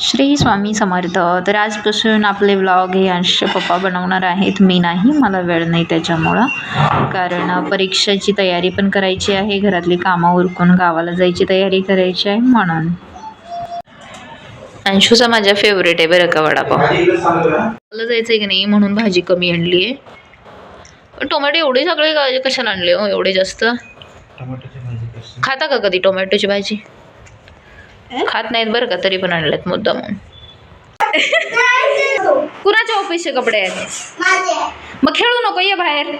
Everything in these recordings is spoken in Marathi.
श्री स्वामी समर्थ. तर आजपासून आपले व्लॉग हे अंश पप्पा बनवणार आहेत. मी नाही मला वेळ नाही त्याच्यामुळं. कारण परीक्षेची तयारी पण करायची आहे. घरातली कामं उरकून गावाला जायची तयारी करायची आहे म्हणून. अंशूचा माझ्या फेवरेट आहे बरं का वडापाव. मला जायचं आहे की नाही म्हणून भाजी कमी आणली आहे. टोमॅटो एवढे सगळे कशाला आणले हो? एवढे जास्त. खाता का कधी टोमॅटोची भाजी? खात नाहीत बरं का तरी पण आणल्यात मुद्दा म्हणून कुणाच्या ऑफिसचे कपडे आहेत? माझे. मग खेळू नको ये बाहेर.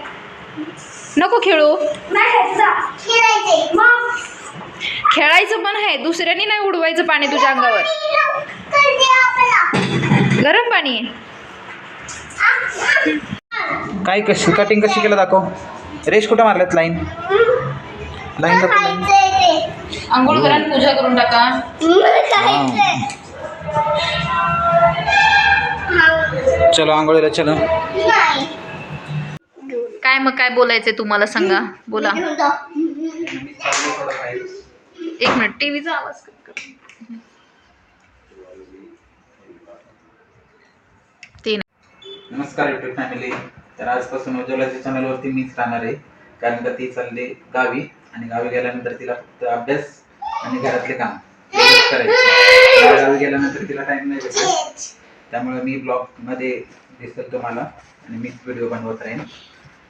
नको खेळू. खेळायचे. मग. खेळायचं पण आहे दुसऱ्यानी नाही उडवायचं पाणी तुझ्या अंगावर. गरम पाणी. आहे काय कशी कटिंग कशी केलं दाखव. रेश कुठं मारल्यात लाईन लाईन दाखव आंघोळ करा आणि पूजा करून टाका. चलो आंघोळीला चलो. काय मग काय बोलायचंय तुम्हाला सांगा? बोला. एक मिनिट टीव्हीचा आवाज. नमस्कार युट्यूब फॅमिली तर आजपासून उज्ज्वलाच्या चॅनलवरती मीच राहणार आहे. कारण का ती चालली गावी. आणि गावी गेल्यानंतर तिला फक्त अभ्यास आणि घरातले काम. करायचं. गावी गेल्यानंतर तिला टाइम नाही भेटत. त्यामुळे मी ब्लॉगमध्ये दिसतो तुम्हाला आणि मीच व्हिडिओ बनवत राहीन.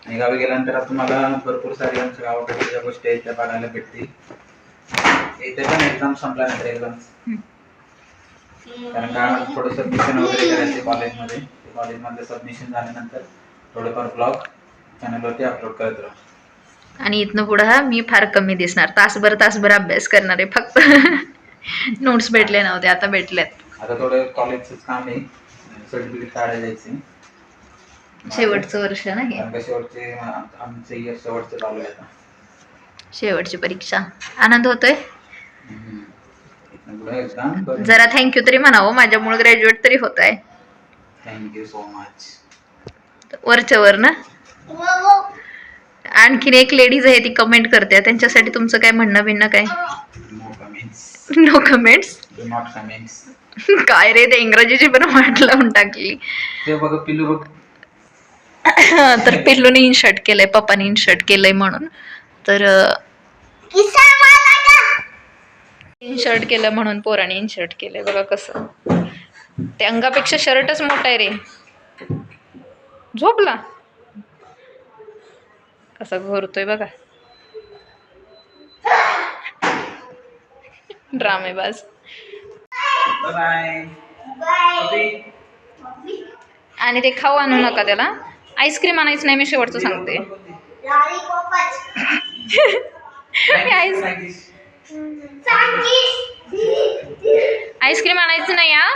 आणि गावी गेल्यानंतर आता तुम्हाला भरपूर सारी आमच्या गावाकडे ज्या गोष्टी आहेत त्या बघायला भेटतील. इथे पण एक्झाम संपल्यानंतर एक्झाम कारण का थोडं सबमिशन वगैरे करायचे कॉलेजमध्ये ते कॉलेजमधलं सबमिशन झाल्यानंतर थोडेफार ब्लॉग चॅनलवरती अपलोड करत राहू. आणि इथनं पुढं हा मी फार कमी दिसणार. तासभर तासभर अभ्यास करणार आहे फक्त. नोट्स भेटले नव्हते आता भेटलेत. आता थोडं कॉलेजचंच काम आहे. सर्टिफिकेट काढायला जायचे शेवटचं वर्ष ना हे? शेवटचे आम- आमचं इयर शेवटचं चालू आहे आता. शेवटची परीक्षा. आनंद होतोय? जरा थँक्यू तरी म्हणावं माझ्यामुळे ग्रॅज्युएट तरी होत आहे थँक्यू सो मच वरच्या वर ना बघू. आणखीन एक लेडीज आहे ती कमेंट करते. त्यांच्यासाठी तुमचं काय म्हणणं भिन्न काय? नो कमेंट्स काय रे ते इंग्रजीची पण वाट लावून टाकली. ते बघ पिल्लू बघ. तर पिल्लूने इनशर्ट केलंय पप्पाने इनशर्ट केलंय म्हणून. तर किस्सा मला का? इनशर्ट केलं म्हणून पोराने इनशर्ट केलंय. बघा कसं. ते अंगापेक्षा शर्टच मोठा आहे रे. झोपला? कसा घोरतोय बघा ड्रामेबाज बाय बाय. आणि ते खाऊ आणू नका त्याला आईस्क्रीम आणायचं नाही मी शेवटचं सांगते. आईस्क्रीम आणायचं नाही हा